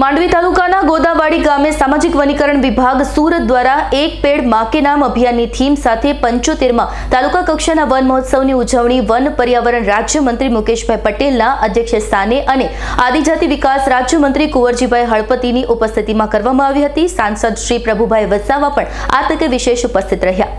માંડવી તાલુકાના ગોદાવાડી ગામે સામાજિક વનીકરણ વિભાગ સુરત દ્વારા એક પેડમાં કે નામ અભિયાનની થીમ સાથે પંચોતેરમાં તાલુકા કક્ષાના વન મહોત્સવની ઉજવણી વન પર્યાવરણ રાજ્યમંત્રી મુકેશભાઈ પટેલના અધ્યક્ષ સ્થાને અને આદિજાતિ વિકાસ રાજ્યમંત્રી કુંવરજીભાઈ હળપતિની ઉપસ્થિતિમાં કરવામાં આવી હતી. સાંસદ શ્રી પ્રભુભાઈ વસાવા પણ આ તકે વિશેષ ઉપસ્થિત રહ્યા.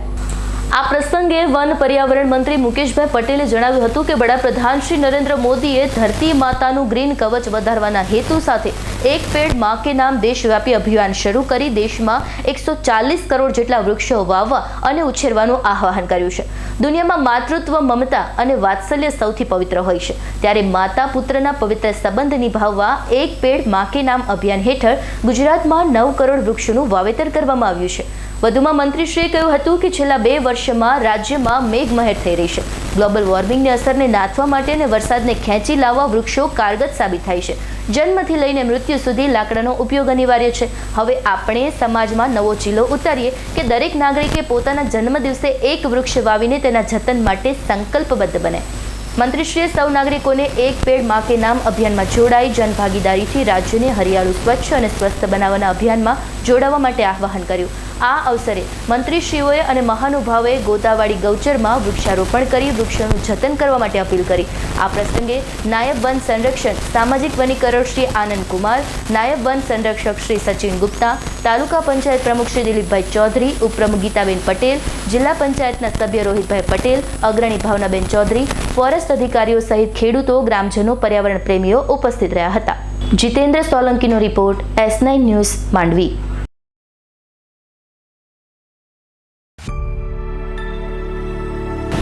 આ પ્રસંગે વન પર્યાવરણ મંત્રી મુકેશભાઈ પટેલે જણાવ્યું હતું કે વડાપ્રધાન શ્રી નરેન્દ્ર મોદીએ ધરતી માતાનું ગ્રીન કવચ વધારવાના હેતુ સાથે એક પેડમાં કે નામ દેશવ્યાપી અભિયાન શરૂ કરી દેશમાં એકસો ચાલીસ કરોડ જેટલા વૃક્ષો વાવવા અને ઉછેરવાનું આહ્વાન કર્યું છે. દુનિયામાં માતૃત્વ મમતા અને વાત્સલ્ય સૌથી પવિત્ર હોય છે. ત્યારે માતા પુત્રના પવિત્ર સંબંધ નિભાવવા એક પેડમાં કે નામ અભિયાન હેઠળ ગુજરાતમાં નવ કરોડ વૃક્ષોનું વાવેતર કરવામાં આવ્યું છે. વધુમાં મંત્રીશ્રીએ કહ્યું હતું કે છેલ્લા બે વર્ષમાં રાજ્યમાં મેઘમહેર થઈ રહી છે. ગ્લોબલ વોર્મિંગની અસરને નાથવા માટે અને વરસાદને ખેંચી લાવવા વૃક્ષો કારગત સાબિત થાય છે. જન્મથી લઈને મૃત્યુ સુધી લાકડાનો ઉપયોગ અનિવાર્ય છે. હવે આપણે સમાજમાં નવો ચીલો ઉતારીએ કે દરેક નાગરિકે પોતાના જન્મદિવસે એક વૃક્ષ વાવીને તેના જતન માટે સંકલ્પબદ્ધ બને. મંત્રીશ્રીએ સૌ નાગરિકોને એક પેડમાં કે નામ અભિયાનમાં જોડાઈ જનભાગીદારીથી રાજ્યને હરિયાળું, સ્વચ્છ અને સ્વસ્થ બનાવવાના અભિયાનમાં જોડાવા માટે આહ્વાન કર્યું. આ અવસરે મંત્રીશ્રીઓએ અને મહાનુભાવોએ ગોતાવાડી ગૌચરમાં વૃક્ષારોપણ કરી, વૃક્ષોનું જતન કરવા માટે અપીલ કરી. આ પ્રસંગે નાયબ વન સંરક્ષણ સામાજિક વનીકરણ શ્રી આનંદ કુમાર, નાયબ વન સંરક્ષક શ્રી સચિન ગુપ્તા, તાલુકા પંચાયત પ્રમુખ શ્રી દિલીપભાઈ ચૌધરી ઉપપ્રમુખ ગીતાબેન પટેલ, જિલ્લા પંચાયતના સભ્ય રોહિતભાઈ પટેલ, અગ્રણી ભાવનાબેન ચૌધરી, ફોરેસ્ટ અધિકારીઓ સહિત ખેડૂતો, ગ્રામજનો, પર્યાવરણ પ્રેમીઓ ઉપસ્થિત રહ્યા હતા. Jitendra સોલંકીનો report S nine news Mandvi.